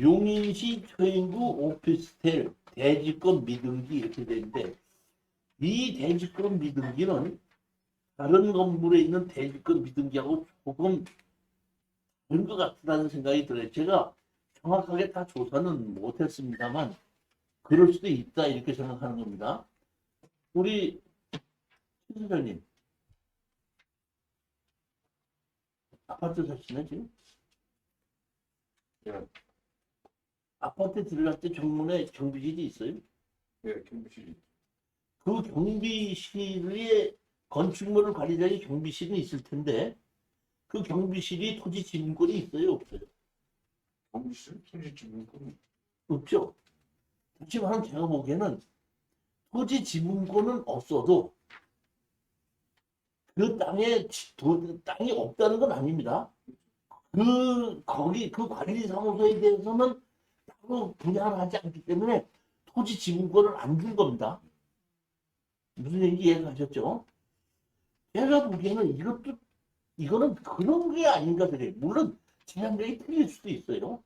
용인시 초인구 오피스텔 대지권 미등기 이렇게 되는데 이 대지권 미등기는 다른 건물에 있는 대지권 미등기하고 조금 다른 것 같다는 생각이 들어요. 제가 정확하게 다 조사는 못했습니다만 그럴 수도 있다 이렇게 생각하는 겁니다. 우리 최 소장님 아파트 사시나 지금? 예. 아파트 들어갈 때 정문에 경비실이 있어요. 예, 경비실이. 그 경비실에 건축물을 관리자의 경비실은 있을 텐데 그 경비실이 토지 지분권이 있어요 없어요? 경비실? 토지 지분권? 없죠. 하지만 제가 보기에는 토지 지분권은 없어도 그 땅에 도- 땅이 없다는 건 아닙니다. 그 거기 그 관리 사무소에 대해서는 따로 분양을 하지 않기 때문에 토지 지분권을 안 준 겁니다. 무슨 얘기 이해가셨죠? 제가 보기에는 이것도 이거는 그런 게 아닌가 그래요. 물론 제 생각이 틀릴 수도 있어요.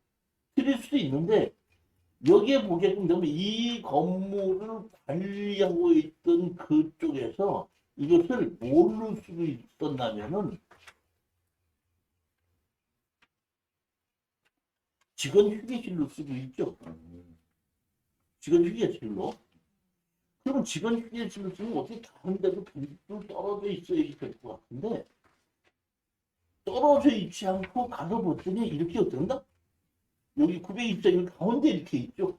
틀릴 수도 있는데 여기에 보게 되면 이 건물을 관리하고 있던 그쪽에서 이것을 모를 수도 있었다면은 직원 휴게실로 쓰고 있죠. 직원 휴게실로. 그러면 직원 휴게실로 쓰면 어떻게 다른 데도 별도 떨어져 있어야 될것 같은데 떨어져 있지 않고 가서 봤더니 이렇게 어떤가? 여기 924일 가운데 이렇게 있죠.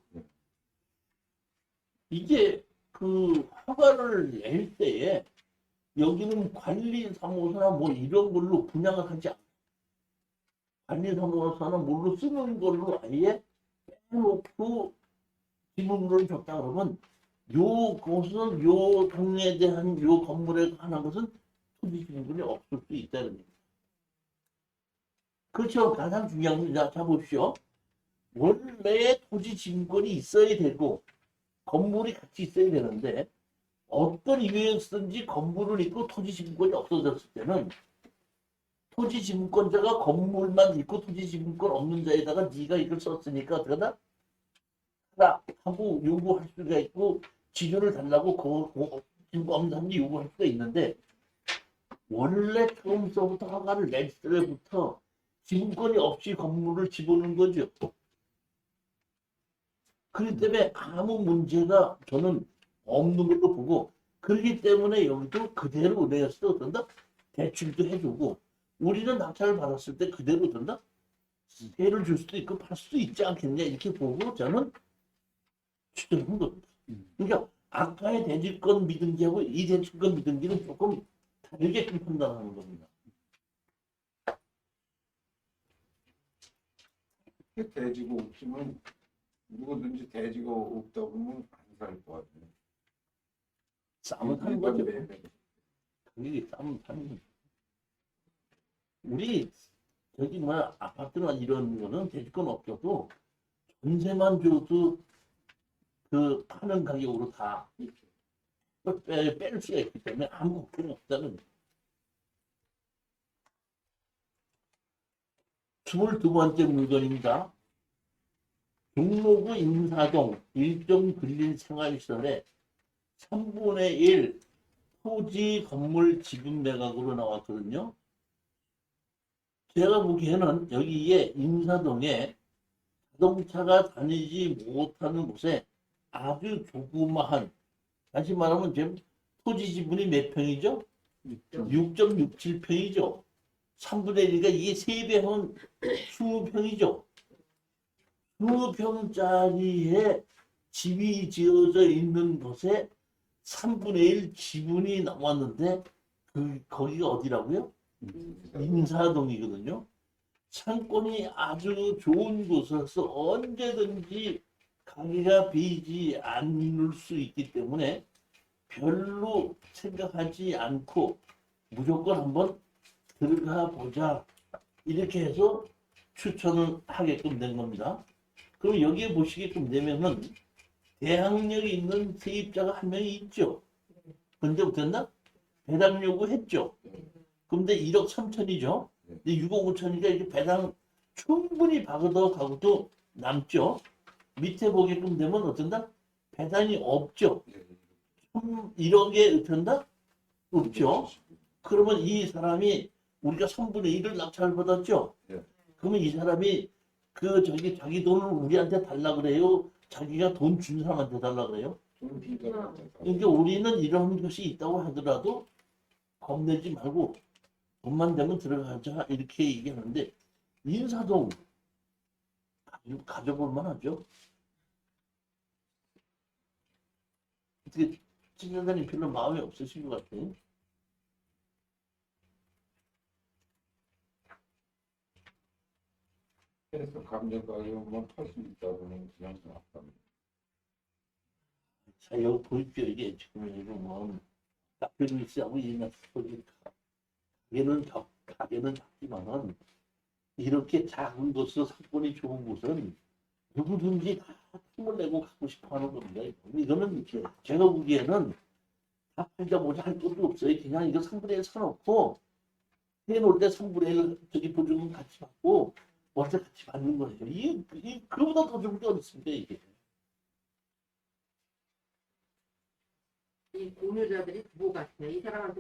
이게 그 허가를 낼 때에 여기는 관리사무소나 뭐 이런 걸로 분양을 하지 않고 관리사무소나 뭘로 쓰는 걸로 아예 빼놓고 지분을 줬다 그러면 요 곳은 요 동네에 대한 요 건물에 관한 것은 토지 지분이 없을 수 있다는 얘기입니다. 그렇죠. 가장 중요한 자 보십시오. 원래의 토지 지분권이 있어야 되고 건물이 같이 있어야 되는데 어떤 이유에서든지 건물을 있고 토지 지분권이 없어졌을 때는 토지 지분권자가 건물만 있고 토지 지분권 없는 자에다가 네가 이걸 썼으니까? 하라 하고 요구할 수가 있고 지조를 달라고 그거 지분권 없는 사람이 요구할 수가 있는데 원래 처음서부터 허가를 낼 때부터 지분권이 없이 건물을 집어넣은 거죠. 그렇기 때문에 아무 문제가 저는 없는 걸로 보고 그렇기 때문에 여기도 그대로 내서 어떤다 대출도 해주고 우리는 낙찰을 받았을 때 그대로 된다 세를 줄 수도 있고 팔 수도 있지 않겠냐 이렇게 보고 저는 추천한 겁니다. 그러니까 아까의 대지권 미등기하고 이 대지권 미등기는 조금 다르게 판단하는 겁니다. 대지가 없으면 누구든지 대지가 없다 보면 안살것 같아요. 싸움을 하는 거죠. 그게 싸움 하는 거죠. 우리 저기 뭐야 아파트나 이런 거는 대지권 없어도 전세만 줘도 그 파는 가격으로 다 빼, 뺄 수가 있기 때문에 아무 걱정 없다는 스물두 번째 물건입니다. 종로구 인사동 일정 근린 생활시설에 3분의 1 토지 건물 지분 매각으로 나왔거든요. 제가 보기에는 여기에 인사동에 자동차가 다니지 못하는 곳에 아주 조그마한 다시 말하면 지금 토지 지분이 몇 평이죠? 6.67평이죠. 3분의 1이니까 이게 3배 하면 20평이죠. 20평짜리에 집이 지어져 있는 곳에 3분의 1 지분이 남았는데 그 거기가 어디라고요? 인사동이거든요. 상권이 아주 좋은 곳에서 언제든지 가게가 비지 않을 수 있기 때문에 별로 생각하지 않고 무조건 한번 들어가 보자 이렇게 해서 추천을 하게끔 된 겁니다. 그럼 여기에 보시게끔 되면은 대항력이 있는 세입자가 한 명이 있죠. 어땠나? 배당 요구했죠. 근데 1억 3천이죠. 근데 6억 5천이니까 이게 배당 충분히 받아 가고도 남죠. 밑에 보게끔 되면 어쩐다? 배당이 없죠. 예, 음, 이런 게 어쩐다? 없죠. 그러면 이 사람이 우리가 3분의 1을 낙찰 받았죠. 예. 그러면 이 사람이 그 저기 자기 돈을 우리한테 달라 그래요. 자기가 돈 준 사람한테 달라 그래요. 그러니까 우리는 이런 것이 있다고 하더라도 겁내지 말고 돈만 되면 들어가자 이렇게 얘기하는데 인사동 가져- 가져볼 만하죠. 어떻게 친년사님 별로 마음이 없으신 것 같아요. 그래서 감정 가격만 팔 수 있다고는 그냥 생각합니다. 자, 여기 보십시오. 이게 지금 이거 뭐, 카페루이스하고 이나 스포츠 가게는 적, 가게는 작지만은, 이렇게 작은 곳에서 상권이 좋은 곳은 누구든지 다 힘을 내고 갖고 싶어 하는 겁니다. 이거는 제가 보기에는 다 팔자 보자 할 것도 없어요. 그냥 이거 3분의 1 사놓고, 해놓을 때 3분의 1 저기 보증금 같이 받고, 월세 같이 받는 거죠. 이게, 이게 그보다 더 좋은 게 어딨습니까, 이게. 이 공유자들이 부부 같아. 이 사람한테